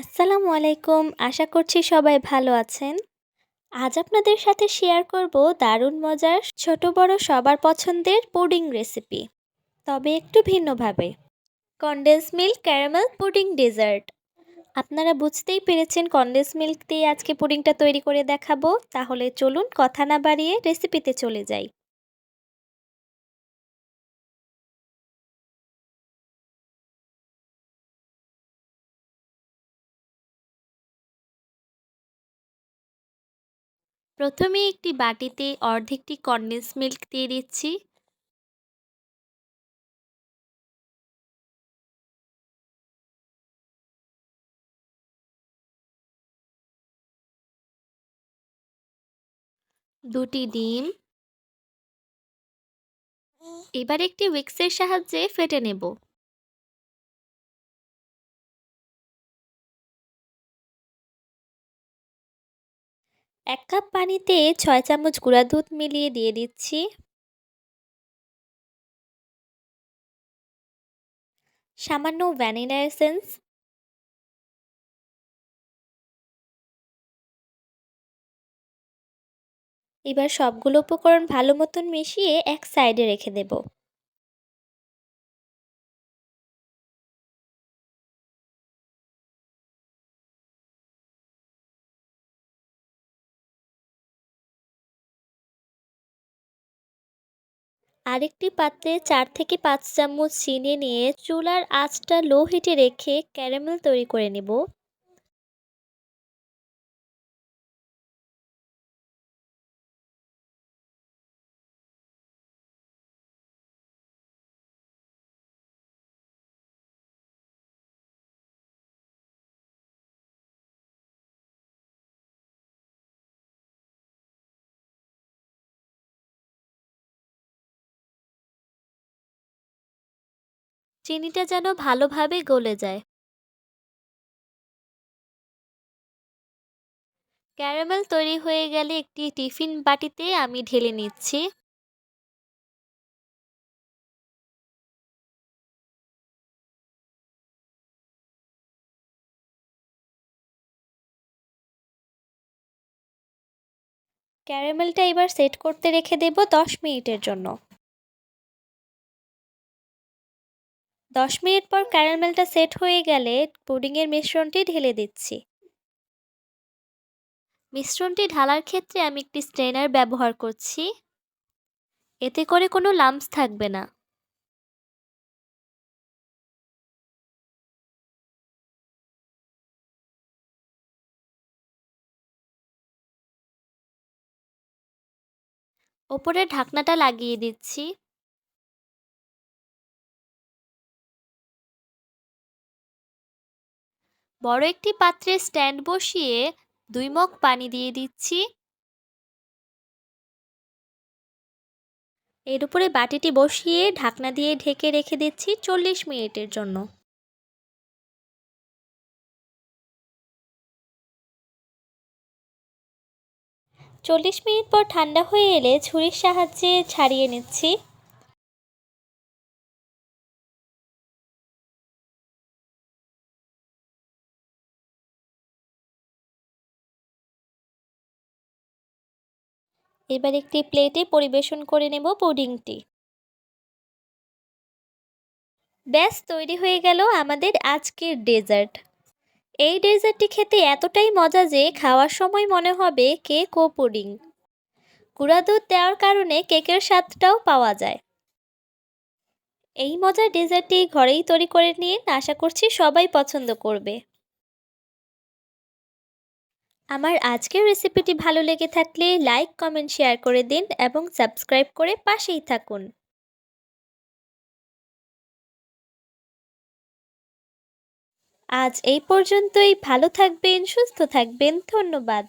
আসসালামু আলাইকুম। আশা করছি সবাই ভালো আছেন। আজ আপনাদের সাথে শেয়ার করব দারুণ মজার ছোট বড় সবার পছন্দের পুডিং রেসিপি তবে একটু ভিন্নভাবে। Condense milk caramel pudding dessert আপনারা বুঝতেই পেরেছেন কন্ডেন্স মিল্ক দিয়ে আজকে পুডিংটা তৈরি করে দেখাবো। তাহলে চলুন কথা না বাড়িয়ে রেসিপিতে চলে যাই। প্রথমে একটি বাটিতে অর্ধেকটি কন্ডেন্স মিল্ক দিয়ে দিচ্ছি। দুটি ডিম। এবার একটি উইক্সের সাহায্যে ফেটে নেব। এক কাপ পানিতে ছয় চামচ গুঁড়া দুধ মিলিয়ে দিয়ে দিচ্ছি। সামান্য ভ্যানিলা এসেন্স। এবার সবগুলো উপকরণ ভালো মতন মিশিয়ে এক সাইডে রেখে দেব। আরেকটি পাত্রে চার থেকে পাঁচ চামচ চিনি নিয়ে চুলার আঁচটা লো হিটে রেখে ক্যারামেল তৈরি করে নেব। চিনিটা যেন ভালোভাবে গলে যায়। ক্যারামেল তৈরি হয়ে গেলে একটি টিফিন বাটিতে আমি ঢেলে নিচ্ছি। ক্যারামেলটা এবার সেট করতে রেখে দেব দশ মিনিটের জন্য। দশ মিনিট পর ক্যারামেলটা সেট হয়ে গেলে পুডিংয়ের মিশ্রণটি ঢেলে দিচ্ছি। মিশ্রণটি ঢালার ক্ষেত্রে আমি একটি স্ট্রেনার ব্যবহার করছি। এতে করে কোনো লাম্পস থাকবে না। ওপরের ঢাকনাটা লাগিয়ে দিচ্ছি। বড় একটি পাত্রে স্ট্যান্ড বসিয়ে দুই মগ পানি দিয়ে দিচ্ছি। এর উপরে বাটিটি বসিয়ে ঢাকনা দিয়ে ঢেকে রেখে দিচ্ছি চল্লিশ মিনিটের জন্য। চল্লিশ মিনিট পর ঠান্ডা হয়ে এলে ছুরির সাহায্যে ছাড়িয়ে নিচ্ছি। এবার একটি প্লেটে পরিবেশন করে নেব পুডিংটি। ব্যাস, তৈরি হয়ে গেল আমাদের আজকের ডেজার্ট। এই ডেজার্টটি খেতে এতটাই মজা যে খাওয়ার সময় মনে হবে কেক ও পুডিং। গুঁড়া দুধ দেওয়ার কারণে কেকের স্বাদটাও পাওয়া যায়। এই মজার ডেজার্টটি ঘরেই তৈরি করে নিয়ে আশা করছি সবাই পছন্দ করবে। আমার আজকের রেসিপিটি ভালো লেগে থাকলে লাইক কমেন্ট শেয়ার করে দিন এবং সাবস্ক্রাইব করে পাশেই থাকুন। আজ এই পর্যন্তই। ভালো থাকবেন, সুস্থ থাকবেন। ধন্যবাদ।